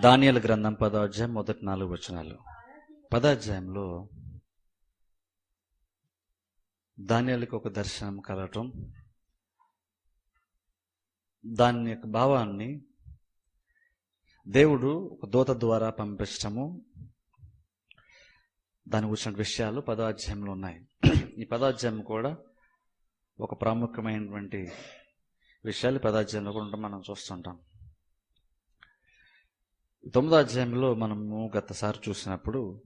దానియల గ్రంథం పదాధ్యాయం మొదటి నాలుగు వచనాలు. పదాధ్యాయంలో దానియాలకు ఒక దర్శనం కలగటం దాని యొక్క భావాన్ని దేవుడు ఒక దూత ద్వారా పంపించటము దాని గురించిన విషయాలు పదాధ్యాయంలో ఉన్నాయి. ఈ పదాధ్యాయం కూడా ఒక ప్రాముఖ్యమైనటువంటి విషయాలు పదాధ్యాయంలో కూడా ఉండటం మనం చూస్తుంటాం. తొమ్మిదో అధ్యాయంలో మనము గతసారి చూసినప్పుడు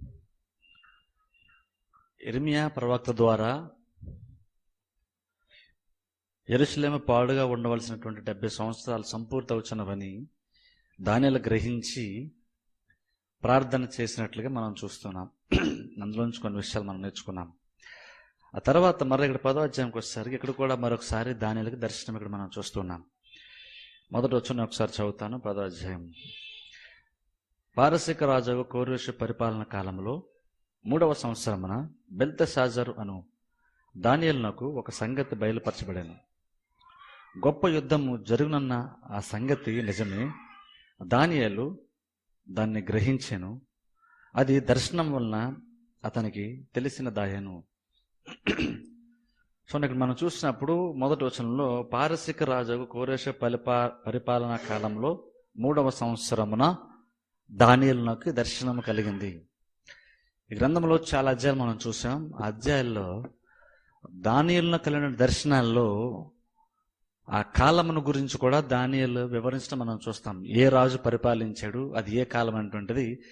ఇర్మియా ప్రవక్త ద్వారా ఎరుసలేమ పాడుగా ఉండవలసినటువంటి డెబ్బై సంవత్సరాలు సంపూర్తవుచున్నవని దానిలో గ్రహించి ప్రార్థన చేసినట్లుగా మనం చూస్తున్నాం. అందులోంచి కొన్ని విషయాలు మనం నేర్చుకున్నాం. ఆ తర్వాత మరి ఇక్కడ పదో అధ్యాయంకి వచ్చేసరికి ఇక్కడ కూడా మరొకసారి దానిలకు దర్శనం ఇక్కడ మనం చూస్తున్నాం. మొదట వచ్చిన ఒకసారి చదువుతాను పదో అధ్యాయం. పారసిక రాజు కోరేషు పరిపాలన కాలంలో మూడవ సంవత్సరమున బెల్తషాజరు అను దానియల్నకు ఒక సంగతి బయలుపరచబడాను. గొప్ప యుద్ధము జరుగునన్న ఆ సంగతి నిజమే. దానియలు దాన్ని గ్రహించాను. అది దర్శనం వలన అతనికి తెలిసిన దాయను. సో ఇక్కడ మనం చూసినప్పుడు మొదటి వచనంలో పారసిక రాజు కోరేష పరిపా పరిపాలనా కాలంలో మూడవ సంవత్సరమున దానియలకు దర్శనం కలిగింది. ఈ గ్రంథంలో చాలా అధ్యాయాలు మనం చూసాం. ఆ అధ్యాయాల్లో దానియలను కలిగిన దర్శనాల్లో ఆ కాలమును గురించి కూడా దానియలు వివరించడం మనం చూస్తాం. ఏ రాజు పరిపాలించాడు అది ఏ కాలం అనేటువంటిది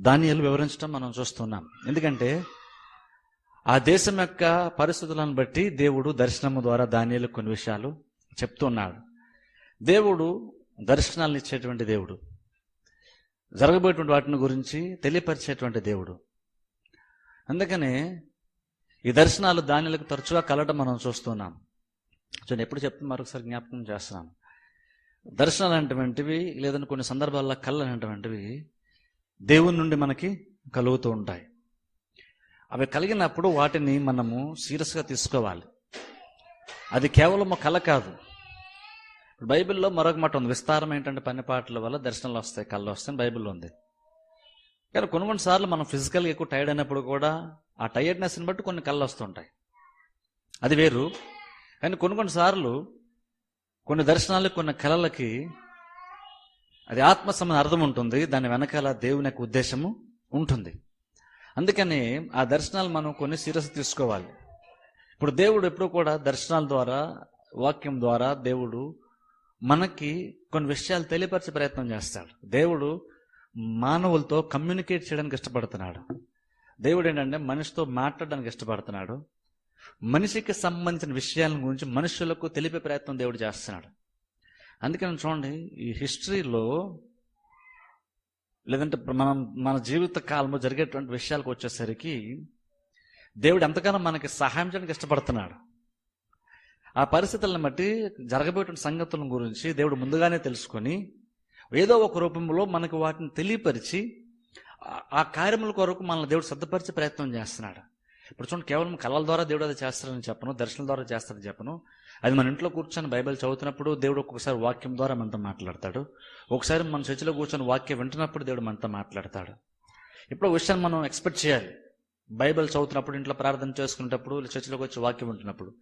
దానియలు వివరించడం మనం చూస్తున్నాం. ఎందుకంటే ఆ దేశం యొక్క పరిస్థితులను బట్టి దేవుడు దర్శనము ద్వారా దానియలు కొన్ని విషయాలు చెప్తున్నాడు. దేవుడు దర్శనాలను ఇచ్చేటువంటి దేవుడు. జరగబోయేటువంటి వాటిని గురించి తెలియపరిచేటువంటి దేవుడు. అందుకనే ఈ దర్శనాలు దానిలకు తరచుగా కలటం మనం చూస్తున్నాం. చూడండి నేను ఎప్పుడు చెప్తే మరొకసారి జ్ఞాపకం చేస్తున్నాం. దర్శనాలు అనేటువంటివి లేదంటే కొన్ని సందర్భాల్లో కళ్ళు అనేటువంటివి దేవుని నుండి మనకి కలుగుతూ ఉంటాయి. అవి కలిగినప్పుడు వాటిని మనము సీరియస్గా తీసుకోవాలి. అది కేవలం కళ కాదు. బైబిల్లో మరొక మాట ఉంది. విస్తారం ఏంటంటే పని పాటల వల్ల దర్శనాలు వస్తాయి కళ్ళు వస్తాయని బైబిల్లో ఉంది. కానీ కొన్ని కొన్ని సార్లు మనం ఫిజికల్గా ఎక్కువ టైర్డ్ అయినప్పుడు కూడా ఆ టైర్డ్నెస్ని బట్టి కొన్ని కళ్ళు వస్తుంటాయి. అది వేరు. కానీ కొన్ని కొన్ని సార్లు కొన్ని దర్శనాలు కొన్ని కళలకి అది ఆత్మ సంబంధ అర్థం ఉంటుంది. దాని వెనకాల దేవుని యొక్క ఉద్దేశము ఉంటుంది. అందుకని ఆ దర్శనాలు మనం కొన్ని సీరియస్ తీసుకోవాలి. ఇప్పుడు దేవుడు ఎప్పుడు కూడా దర్శనాల ద్వారా వాక్యం ద్వారా దేవుడు మనకి కొన్ని విషయాలు తెలియపరిచే ప్రయత్నం చేస్తాడు. దేవుడు మానవులతో కమ్యూనికేట్ చేయడానికి ఇష్టపడుతున్నాడు. దేవుడు ఏంటంటే మనిషితో మాట్లాడడానికి ఇష్టపడుతున్నాడు. మనిషికి సంబంధించిన విషయాల గురించి మనుషులకు తెలిపే ప్రయత్నం దేవుడు చేస్తున్నాడు. అందుకని చూడండి ఈ హిస్టరీలో లేదంటే మనం మన జీవిత కాలంలో జరిగేటువంటి విషయాలకు వచ్చేసరికి దేవుడు ఎంతగానో మనకి సహాయం చేయడానికి ఇష్టపడుతున్నాడు. ఆ పరిస్థితులను బట్టి జరగబోయేటువంటి సంగతుల గురించి దేవుడు ముందుగానే తెలుసుకొని ఏదో ఒక రూపంలో మనకు వాటిని తెలియపరిచి ఆ- కార్యముల కొరకు మనల్ని దేవుడు సిద్ధపరిచే ప్రయత్నం చేస్తున్నాడు. ఇప్పుడు చూడండి కేవలం కళల ద్వారా దేవుడు అది చేస్తారని చెప్పను దర్శనం ద్వారా చేస్తారని చెప్పను. అది మన ఇంట్లో కూర్చొని బైబిల్ చదువుతున్నప్పుడు దేవుడు ఒక్కొక్కసారి వాక్యం ద్వారా మనతో మాట్లాడతాడు. ఒకసారి మన చర్చిలో కూర్చొని వాక్యం వింటున్నప్పుడు దేవుడు మనతో మాట్లాడతాడు. ఇప్పుడు విషయాన్ని మనం ఎక్స్పెక్ట్ చేయాలి. బైబిల్ చదువుతున్నప్పుడు ఇంట్లో ప్రార్థన చేసుకునేటప్పుడు చర్చిలోకి వచ్చి వాక్యం వింటున్నప్పుడు.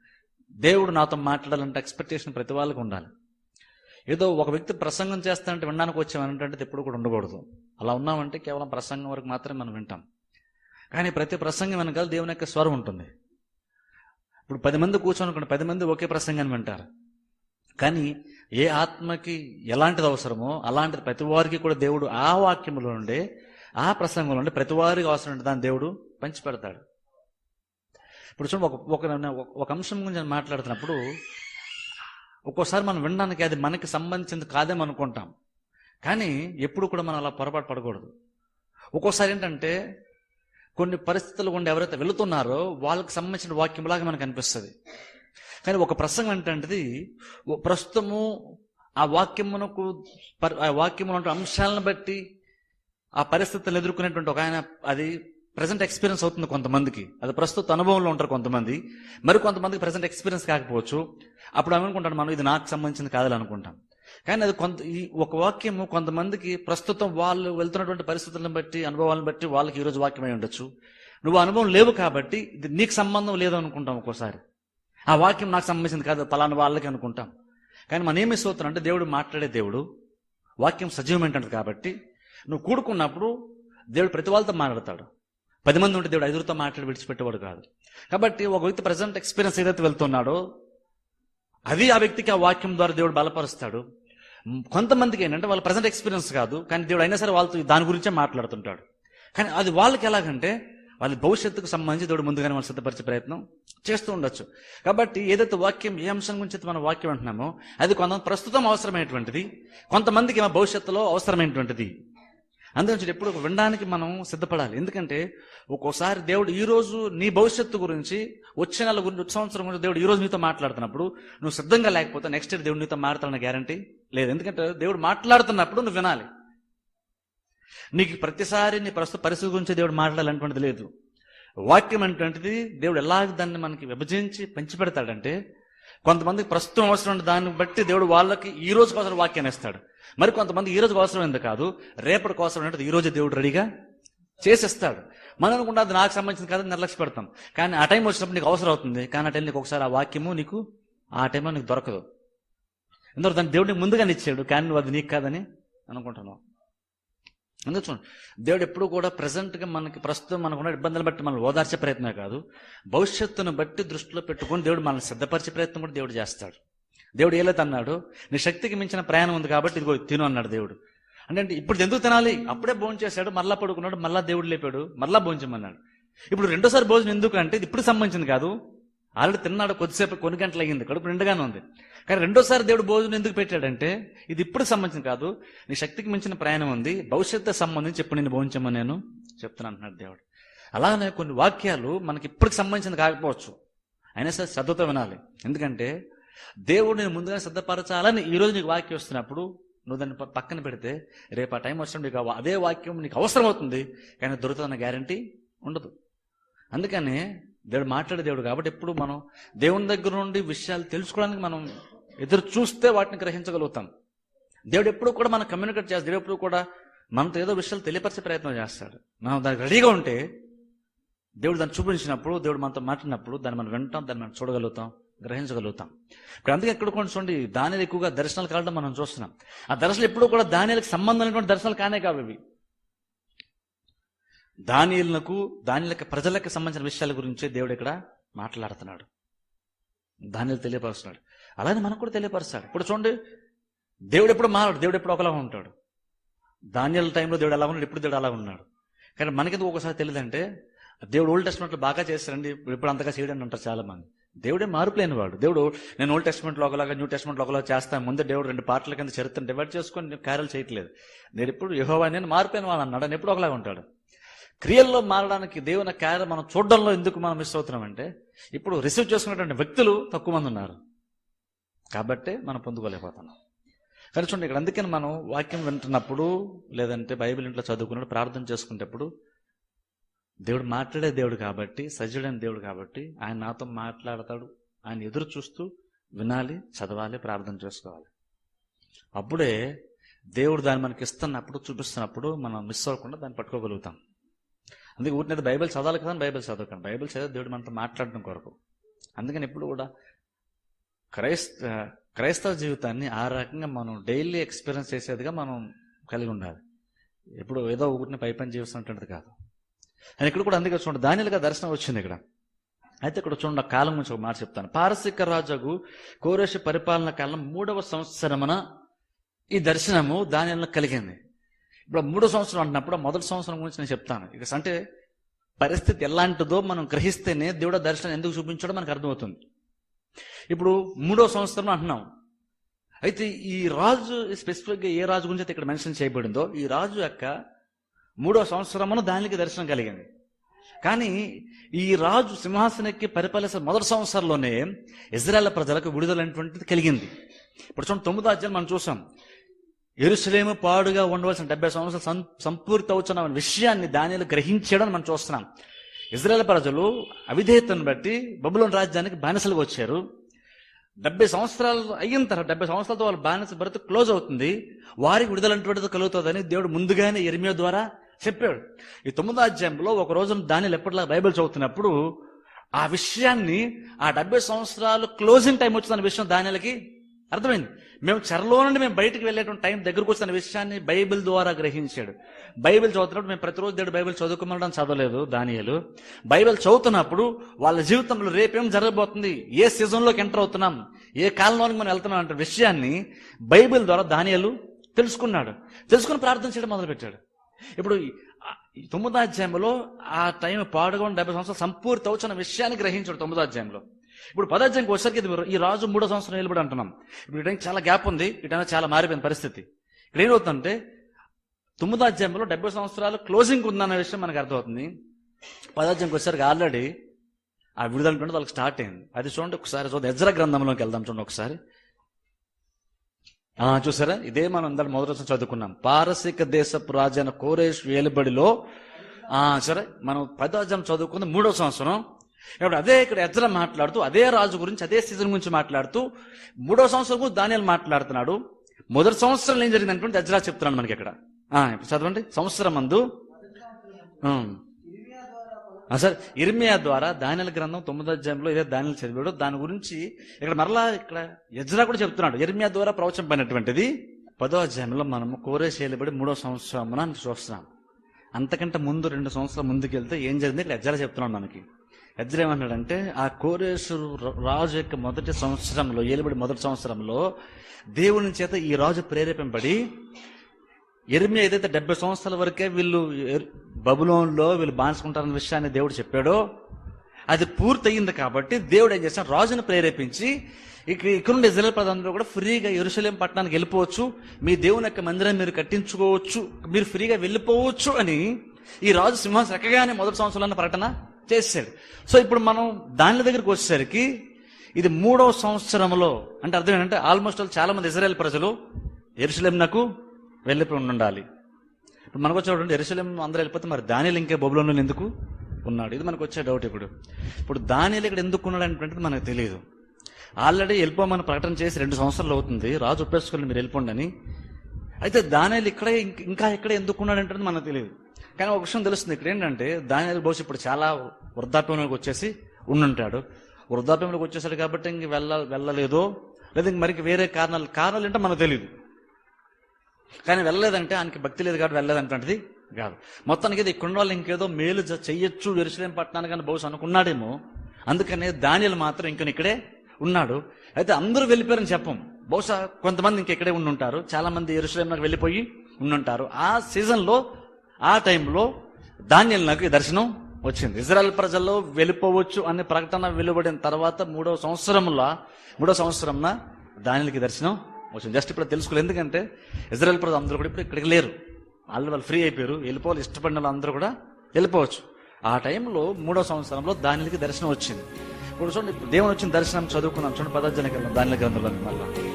దేవుడు నాతో మాట్లాడాలంటే ఎక్స్పెక్టేషన్ ప్రతి వాళ్ళకి ఉండాలి. ఏదో ఒక వ్యక్తి ప్రసంగం చేస్తానంటే వినడానికి వచ్చామనంటే ఎప్పుడు కూడా ఉండకూడదు. అలా ఉన్నామంటే కేవలం ప్రసంగం వరకు మాత్రమే మనం వింటాం. కానీ ప్రతి ప్రసంగం వెనకాల దేవుని యొక్క స్వరం ఉంటుంది. ఇప్పుడు పది మంది కూర్చోనుకుంటే పది మంది ఒకే ప్రసంగాన్ని వింటారు. కానీ ఏ ఆత్మకి ఎలాంటిది అవసరమో అలాంటిది ప్రతి వారికి కూడా దేవుడు ఆ వాక్యంలో నుండి ఆ ప్రసంగంలో నుండి ప్రతి వారికి అవసరం దాన్ని దేవుడు పంచిపెడతాడు. ఇప్పుడు చూడండి ఒక ఒక ఒక అంశం గురించి నేను మాట్లాడుతున్నప్పుడు ఒక్కోసారి మనం వినడానికి అది మనకి సంబంధించింది కాదేమో అనుకుంటాం. కానీ ఎప్పుడు కూడా మనం అలా పొరపాటు పడకూడదు. ఒక్కోసారి ఏంటంటే కొన్ని పరిస్థితులు గుండా ఎవరైతే వెళుతున్నారో వాళ్ళకి సంబంధించిన వాక్యంలాగా మనకు అనిపిస్తుంది. కానీ ఒక ప్రసంగం ఏంటంటే ప్రస్తుతము ఆ వాక్యమునకు ఆ వాక్యమున అంశాలను బట్టి ఆ పరిస్థితులను ఎదుర్కొనేటువంటి ఒక ఆయన అది ప్రజెంట్ ఎక్స్పీరియన్స్ అవుతుంది కొంతమందికి. అది ప్రస్తుత అనుభవంలో ఉంటారు కొంతమంది. మరి కొంతమందికి ప్రజెంట్ ఎక్స్పీరియన్స్ కాకపోవచ్చు. అప్పుడు అనుకుంటాను మనం ఇది నాకు సంబంధించింది కాదని అనుకుంటాం. కానీ అది కొంత ఈ ఒక వాక్యము కొంతమందికి ప్రస్తుతం వాళ్ళు వెళ్తున్నటువంటి పరిస్థితులను బట్టి అనుభవాలను బట్టి వాళ్ళకి ఈరోజు వాక్యమై ఉండొచ్చు. నువ్వు అనుభవం లేవు కాబట్టి ఇది నీకు సంబంధం లేదు అనుకుంటాం ఒక్కోసారి. ఆ వాక్యం నాకు సంబంధించింది కాదు పలానా వాళ్ళకి అనుకుంటాం. కానీ మనం ఏమి సూత్రం అంటే దేవుడు మాట్లాడే దేవుడు వాక్యం సజీవమైంటుంది కాబట్టి నువ్వు కూడుకున్నప్పుడు దేవుడు ప్రతి వాళ్ళతో మాట్లాడతాడు. పది మంది ఉంటే దేవుడు ఐదుగురితో మాట్లాడి విడిచిపెట్టేవాడు కాదు. కాబట్టి ఒక వ్యక్తి ప్రజెంట్ ఎక్స్పీరియన్స్ ఏదైతే వెళ్తున్నాడో అది ఆ వ్యక్తికి ఆ వాక్యం ద్వారా దేవుడు బలపరుస్తాడు. కొంతమందికి ఏంటంటే వాళ్ళ ప్రజెంట్ ఎక్స్పీరియన్స్ కాదు కానీ దేవుడు అయినా సరే వాళ్ళతో దాని గురించే మాట్లాడుతుంటాడు. కానీ అది వాళ్ళకి ఎలాగంటే వాళ్ళ భవిష్యత్తుకు సంబంధించి దేవుడు ముందుగానే వాళ్ళు సిద్ధపరిచే ప్రయత్నం చేస్తూ ఉండొచ్చు. కాబట్టి ఏదైతే వాక్యం ఏ అంశం గురించి అయితే మనం వాక్యం అంటున్నామో అది కొంత ప్రస్తుతం అవసరమైనటువంటిది కొంతమందికి ఏమో భవిష్యత్తులో అవసరమైనటువంటిది. అందుకని ఎప్పుడు వినడానికి మనం సిద్ధపడాలి. ఎందుకంటే ఒక్కోసారి దేవుడు ఈ రోజు నీ భవిష్యత్తు గురించి వచ్చే నెల గురించి వచ్చే సంవత్సరం గురించి దేవుడు ఈ రోజు నీతో మాట్లాడుతున్నప్పుడు నువ్వు సిద్ధంగా లేకపోతే నెక్స్ట్ ఇయర్ దేవుడు నీతో మాట్లాడాలన్న గ్యారంటీ లేదు. ఎందుకంటే దేవుడు మాట్లాడుతున్నప్పుడు నువ్వు వినాలి. నీకు ప్రతిసారి నీ ప్రస్తుత పరిస్థితి గురించి దేవుడు మాట్లాడాలనేటువంటిది లేదు. వాక్యం అనేటువంటిది దేవుడు ఎలాగ దాన్ని మనకి విభజించి పంచిపెడతాడంటే కొంతమందికి ప్రస్తుతం అవసరం దాన్ని బట్టి దేవుడు వాళ్ళకి ఈ రోజు కోసం వాక్యాన్ని ఇస్తాడు. మరి కొంతమంది ఈరోజు అవసరం ఎందుకు కాదు? రేపటి కోసం అంటే ఈరోజు దేవుడు రెడీగా చేసేస్తాడు. మనం అనుకుంటే అది నాకు సంబంధించింది కాదు నిర్లక్ష్య పెడతాం. కానీ ఆ టైం వచ్చినప్పుడు నీకు అవసరం అవుతుంది. కానీ ఆ టైం నీకు ఒకసారి ఆ వాక్యము నీకు ఆ టైంలో నీకు దొరకదు. ఎందుకంటే దాన్ని దేవుడికి ముందుగానే ఇచ్చాడు. కానీ నువ్వు అది నీకు కాదని అనుకుంటున్నావు. అందుకు చూడండి దేవుడు ఎప్పుడు కూడా ప్రజెంట్గా మనకి ప్రస్తుతం మనకున్న ఇబ్బందులు బట్టి మనల్ని ఓదార్చే ప్రయత్నమే కాదు. భవిష్యత్తును బట్టి దృష్టిలో పెట్టుకొని దేవుడు మనల్ని సిద్ధపరిచే ప్రయత్నం కూడా దేవుడు చేస్తాడు. దేవుడు ఏలైతే అన్నాడు? నీ శక్తికి మించిన ప్రయాణం ఉంది కాబట్టి ఇదిగో తిను అన్నాడు దేవుడు. అంటే అంటే ఇప్పుడు ఎందుకు తినాలి? అప్పుడే భోజనం చేశాడు మళ్ళా పడుకున్నాడు మళ్ళా దేవుడు లేపాడు మళ్ళా భోజనమన్నాడు ఇప్పుడు రెండోసారి భోజనం ఎందుకు అంటే ఇది ఇప్పుడు సంబంధించింది కాదు. ఆల్రెడీ తిన్నాడు కొద్దిసేపు కొన్ని గంటలు అయ్యింది కడుపు నిండుగానే ఉంది. కానీ రెండోసారి దేవుడు భోజనం ఎందుకు పెట్టాడంటే ఇది ఇప్పుడు సంబంధించింది కాదు. నీ శక్తికి మించిన ప్రయాణం ఉంది భవిష్యత్తు సంబంధించి ఎప్పుడు నేను భోంచమని నేను చెప్తున్నాను అంటున్నాడు దేవుడు. అలానే కొన్ని వాక్యాలు మనకి ఇప్పటికి సంబంధించింది కాకపోవచ్చు. అయినా సరే శ్రద్ధతో వినాలి. ఎందుకంటే దేవుడు నేను ముందుగా సిద్ధపరచాలని ఈ రోజు నీకు వాక్యం వస్తున్నప్పుడు నువ్వు దాన్ని పక్కన పెడితే రేపు ఆ టైం వచ్చినప్పుడు నీకు అదే వాక్యం నీకు అవసరం అవుతుంది కానీ దొరుకుతుందన్న గ్యారంటీ ఉండదు. అందుకనే దేవుడు మాట్లాడే దేవుడు కాబట్టి ఎప్పుడు మనం దేవుని దగ్గర నుండి విషయాలు తెలుసుకోవడానికి మనం ఎదురు చూస్తే వాటిని గ్రహించగలుగుతాం. దేవుడు ఎప్పుడు కూడా మనం కమ్యూనికేట్ చేస్తాడు. దేవుడు ఎప్పుడు కూడా మనతో ఏదో విషయాలు తెలియపరిచే ప్రయత్నం చేస్తాడు. మనం దానికి రెడీగా ఉంటే దేవుడు దాన్ని చూపించినప్పుడు దేవుడు మనతో మాట్లాడినప్పుడు దాన్ని మనం వింటాం దాన్ని మనం చూడగలుగుతాం. గ్రహించగలుగుతాం. ఇప్పుడు అందుకే ఎక్కడ కొన్ని చూడండి దానిలో ఎక్కువగా దర్శనాలు కావడం మనం చూస్తున్నాం. ఆ దర్శనాలు ఎప్పుడూ కూడా దానిలకు సంబంధమైనటువంటి దర్శనాలు కానే కావు ఇవి. దానిలకు దానిలకు ప్రజలకు సంబంధించిన విషయాల గురించి దేవుడు ఇక్కడ మాట్లాడుతున్నాడు. దానిలు తెలియపరుస్తున్నాడు. అలానే మనకు కూడా తెలియపరుస్తాడు. ఇప్పుడు చూడండి దేవుడు ఎప్పుడు మారాడు? దేవుడు ఎప్పుడు ఒకలా ఉంటాడు. ధాన్యాల టైంలో దేవుడు ఎలా ఉన్నాడు? ఇప్పుడు దేవుడు అలా ఉన్నాడు. కానీ మనకెందుకు ఒకసారి తెలియదంటే దేవుడు ఓల్డ్ టెస్ట్మెంట్లో బాగా చేస్తారండి. ఇప్పుడు అంతగా చేయడం అంటారు చాలా మంది దేవుడే మార్పులేని వాడు దేవుడు నేను ఓల్డ్ టెస్ట్మెంట్లో ఒకలాగా న్యూ టెస్ట్మెంట్లో ఒకలాగా చేస్తాను. ముందే దేవుడు రెండు పార్ట్ల కింద చరిత్రను డివైడ్ చేసుకొని కార్యాలు చేయట్లేదు. నేను ఎప్పుడు యహోవా నేను మారిపోయిన వాడు అన్నాడు ఆయన ఎప్పుడు ఒకలాగా ఉంటాడు. క్రియల్లో మారడానికి దేవుని కార్యం మనం చూడడంలో ఎందుకు మనం మిస్ అవుతున్నామంటే ఇప్పుడు రిసీవ్ చేసుకున్నటువంటి వ్యక్తులు తక్కువ మంది ఉన్నారు. కాబట్టి మనం పొందుకోలేకపోతున్నాం. కానీ చూడండి ఇక్కడ అందుకని మనం వాక్యం వింటున్నప్పుడు లేదంటే బైబిల్ ఇంట్లో చదువుకున్నప్పుడు ప్రార్థన చేసుకునేటప్పుడు దేవుడు మాట్లాడే దేవుడు కాబట్టి సజ్జుడైన దేవుడు కాబట్టి ఆయన నాతో మాట్లాడతాడు. ఆయన ఎదురు చూస్తూ వినాలి చదవాలి ప్రార్థన చేసుకోవాలి. అప్పుడే దేవుడు దాన్ని మనకి ఇస్తున్నప్పుడు చూపిస్తున్నప్పుడు మనం మిస్ అవ్వకుండా దాన్ని పట్టుకోగలుగుతాం. అందుకే ఊరినైతే బైబిల్ చదవాలి కదా బైబిల్ చదవకండి. బైబిల్ చదివి దేవుడు మనతో మాట్లాడడం కొరకు. అందుకని ఎప్పుడు కూడా క్రైస్త క్రైస్తవ జీవితాన్ని ఆ రకంగా మనం డైలీ ఎక్స్పీరియన్స్ చేసేదిగా మనం కలిగి ఉండాలి. ఎప్పుడు ఏదో ఊరిని పైపైన జీవిస్తున్నటువంటిది కాదు. అని ఇక్కడ కూడా అందుకే చూడండి. దానిలుగా దర్శనం వచ్చింది ఇక్కడ. అయితే ఇక్కడ చూడండి కాలం గురించి ఒక మాట చెప్తాను. పారసిక రాజుకు కోరేష పరిపాలన కాలం మూడవ సంవత్సరమున ఈ దర్శనము దానిలో కలిగింది. ఇప్పుడు మూడో సంవత్సరం అంటున్నప్పుడు మొదటి సంవత్సరం గురించి నేను చెప్తాను. ఇక అంటే పరిస్థితి ఎలాంటిదో మనం గ్రహిస్తేనే దేవుడు దర్శనం ఎందుకు చూపించడం మనకు అర్థమవుతుంది. ఇప్పుడు మూడో సంవత్సరం అంటున్నాం. అయితే ఈ రాజు స్పెసిఫిక్గా ఏ రాజు గురించి అయితే ఇక్కడ మెన్షన్ చేయబడిందో ఈ రాజు యొక్క మూడో సంవత్సరమును దానికి దర్శనం కలిగింది. కానీ ఈ రాజు సింహాసనకి పరిపాలించిన మొదటి సంవత్సరంలోనే ఇజ్రాయల్ ప్రజలకు విడుదలైనటువంటిది కలిగింది. ఇప్పుడు చూడండి తొమ్మిదో అధ్యాయం మనం చూసాం. ఎరుసలేము పాడుగా ఉండవలసిన డెబ్బై సంవత్సరాలు సంపూర్తి అవుతున్న విషయాన్ని దానిలో గ్రహించడం మనం చూస్తున్నాం. ఇజ్రాయల్ ప్రజలు అవిధేయతను బట్టి బబులోని రాజ్యానికి బానిసలుగా వచ్చారు. డెబ్బై సంవత్సరాలు అయిన తర్వాత డెబ్బై సంవత్సరాలతో వాళ్ళ బానిస బ్రతుకు క్లోజ్ అవుతుంది. వారికి విడుదలంటువంటిది కలుగుతుందని దేవుడు ముందుగానే ఎరిమియో ద్వారా చెప్పాడు. ఈ తొమ్మిదో అధ్యాయంలో ఒక రోజు దానిలో ఎప్పటిలా బైబిల్ చదువుతున్నప్పుడు ఆ విషయాన్ని ఆ డెబ్బై సంవత్సరాలు క్లోజింగ్ టైం వచ్చిన విషయం దానిలకి అర్థమైంది. మేము చెరలో నుండి మేము బయటికి వెళ్ళేటువంటి టైం దగ్గరకు వచ్చిన విషయాన్ని బైబిల్ ద్వారా గ్రహించాడు. బైబిల్ చదువుతున్నప్పుడు మేము ప్రతిరోజు దేవుడు బైబిల్ చదువుకోమడం చదవలేదు దానియలు. బైబిల్ చదువుతున్నప్పుడు వాళ్ళ జీవితంలో రేపేం జరగబోతుంది? ఏ సీజన్లోకి ఎంటర్ అవుతున్నాం? ఏ కాలంలోకి మనం వెళ్తున్నాం అంటే విషయాన్ని బైబిల్ ద్వారా దానియలు తెలుసుకున్నాడు. తెలుసుకుని ప్రార్థన చేయడం మొదలుపెట్టాడు. ఇప్పుడు తొమ్మిదాధ్యాయంలో ఆ- టైం పాడుగా డెబ్బై సంవత్సరాలు సంపూర్తి అవుతున్న విషయాన్ని గ్రహించాడు తొమ్మిదాధ్యాయంలో ఇప్పుడు పదాధ్యాయంకి వచ్చేసరికి ఇది ఈ రాజు మూడో సంవత్సరం నిలబడి అంటున్నాం. ఇప్పుడు ఇటు చాలా గ్యాప్ ఉంది ఇటైనా చాలా మారిపోయిన పరిస్థితి. ఇక్కడ ఏమవుతుందంటే తొమ్మిదాధ్యాయంలో డెబ్బై సంవత్సరాలు క్లోజింగ్ ఉందన్న విషయం మనకు అర్థమవుతుంది. పదాధ్యాయంకి వచ్చేసరికి ఆల్రెడీ ఆ విడుదల నుండి వాళ్ళకి స్టార్ట్ అయింది. అది చూడండి ఒకసారి చూద్దాం. ఎజ్ర గ్రంథంలోకి వెళ్దాం చూడండి ఒకసారి. చూసారా? ఇదే మనం అందరం మొదటి చదువుకున్నాం. పారసిక దేశపు రాజైన కోరేష్ వేలుబడిలో ఆ సరే మనం పదార్థం చదువుకుంది మూడో సంవత్సరం. ఇప్పుడు అదే ఇక్కడ ఎజ్ర మాట్లాడుతూ అదే రాజు గురించి అదే సీజన్ గురించి మాట్లాడుతూ మూడో సంవత్సరం గురించి దానియాలు మాట్లాడుతున్నాడు. మొదటి సంవత్సరం ఏం జరిగిందంటే ఎజ్రా చెప్తున్నాడు మనకి ఇక్కడ. చదవండి. సంవత్సరం మందు అసలు ఇర్మియా ద్వారా దానిల గ్రంథం తొమ్మిదో అధ్యాయంలో ఇదే దానిలు చదివాడు. దాని గురించి ఇక్కడ మరలా ఇక్కడ యజ్రా కూడా చెప్తున్నాడు. ఇర్మియా ద్వారా ప్రవచింపైనటువంటిది పదో అధ్యాయంలో మనము కోరే మూడో సంవత్సరం అని చూస్తున్నాం. అంతకంటే ముందు రెండు సంవత్సరాల ముందుకు వెళ్తే ఏం జరిగింది? ఇక్కడ యజ్రా చెప్తున్నాడు మనకి. ఎజ్రా ఏమన్నాడంటే ఆ కోరేసు రాజు యొక్క మొదటి సంవత్సరంలో ఏలుబడి మొదటి సంవత్సరంలో దేవుని చేత ఈ రాజు ప్రేరేపింపబడి ఎరిమియా ఏదైతే డెబ్బై సంవత్సరాల వరకే వీళ్ళు బబులోన్లో వీళ్ళు బానిసుకుంటారన్న విషయాన్ని దేవుడు చెప్పాడో అది పూర్తయింది కాబట్టి దేవుడు ఏం చేశాడు? రాజును ప్రేరేపించి ఇక ఇక్కడ ఇజ్రాయల్ ప్రధానంలో కూడా ఫ్రీగా ఎరుసలేం పట్టణానికి వెళ్ళిపోవచ్చు. మీ దేవుని యొక్క మందిరం మీరు కట్టించుకోవచ్చు. మీరు ఫ్రీగా వెళ్ళిపోవచ్చు అని ఈ రాజు సింహాసనం ఎక్కగానే మొదటి సంవత్సరంలో ప్రకటన చేశాడు. సో ఇప్పుడు మనం దాని దగ్గరికి వచ్చేసరికి ఇది మూడవ సంవత్సరంలో అంటే అర్థం ఏంటంటే ఆల్మోస్ట్ చాలా మంది ఇజ్రాయెల్ ప్రజలు ఎరుసలేంనకు వెళ్ళిపోయి ఉండాలి. ఇప్పుడు మనకు వచ్చే చూడండి ఎరుసలేం అందరూ వెళ్ళిపోతే మరి దానిలు ఇంకే బొబులోను ఎందుకు ఉన్నాడు? ఇది మనకు వచ్చే డౌట్ ఇప్పుడు. ఇప్పుడు దానిలు ఇక్కడ ఎందుకు ఉన్నాడు అనేటువంటిది మనకు తెలియదు ఆల్రెడీ వెళ్ళిపోమని ప్రకటన చేసి రెండు సంవత్సరాలు అవుతుంది. రాజు ఒప్పేసుకొని మీరు వెళ్ళిపోండి అని. అయితే దానిలు ఇక్కడే ఇంకా ఇక్కడ ఎందుకు ఉన్నాడు అంటే మనకు తెలియదు కానీ ఒక విషయం తెలుస్తుంది. ఇక్కడ ఏంటంటే దానిలు బహుశా ఇప్పుడు చాలా వృద్ధాప్యంలోకి వచ్చేసి ఉండుంటాడు. వృద్ధాప్యంలోకి వచ్చేసాడు కాబట్టి ఇంక వెళ్ళ వెళ్ళలేదో? లేదా ఇంక మరికి వేరే కారణాలు కారణాలు ఏంటో మనకు తెలియదు కానీ వెళ్ళలేదంటే ఆయనకి భక్తి లేదు కాబట్టి వెళ్ళలేదంటే కాదు. మొత్తానికి ఇది ఇక్కడ వాళ్ళు ఇంకేదో మేలు జ- చెయ్యొచ్చు ఎరుసలేం పట్టణానికి అని బహుశా అనుకున్నాడేమో. అందుకనే దానిలు మాత్రం ఇంక ఇక్కడే ఉన్నాడు. అయితే అందరూ వెళ్ళిపోయారని చెప్పం. బహుశా కొంతమంది ఇంక ఇక్కడే ఉండుంటారు. చాలా మంది ఎరుసలేంలోకి వెళ్ళిపోయి ఉండుంటారు. ఆ సీజన్లో ఆ టైంలో దానియల్ నాకు ఈ దర్శనం వచ్చింది. ఇజ్రాయెల్ ప్రజల్లో వెళ్ళిపోవచ్చు అనే ప్రకటన వెలువడిన తర్వాత మూడో సంవత్సరంలో మూడో సంవత్సరంన దానిలకి దర్శనం కొంచెం జస్ట్ ఇప్పుడు తెలుసుకోలేదు. ఎందుకంటే ఇజ్రాయల్ ప్రజలు అందరూ కూడా ఇప్పుడు ఇక్కడికి లేరు. వాళ్ళు వాళ్ళు ఫ్రీ అయిపోయారు. వెళ్ళిపోవాలి. ఇష్టపడిన వాళ్ళు అందరూ కూడా వెళ్ళిపోవచ్చు. ఆ టైంలో మూడో సంవత్సరంలో దానికి దర్శనం వచ్చింది. ఇప్పుడు చూడండి దేవుని వచ్చిన దర్శనం చదువుకున్నాం. చూడండి పదర్జనకి వెళ్ళాం దానిల గ్రంథంలో మళ్ళీ.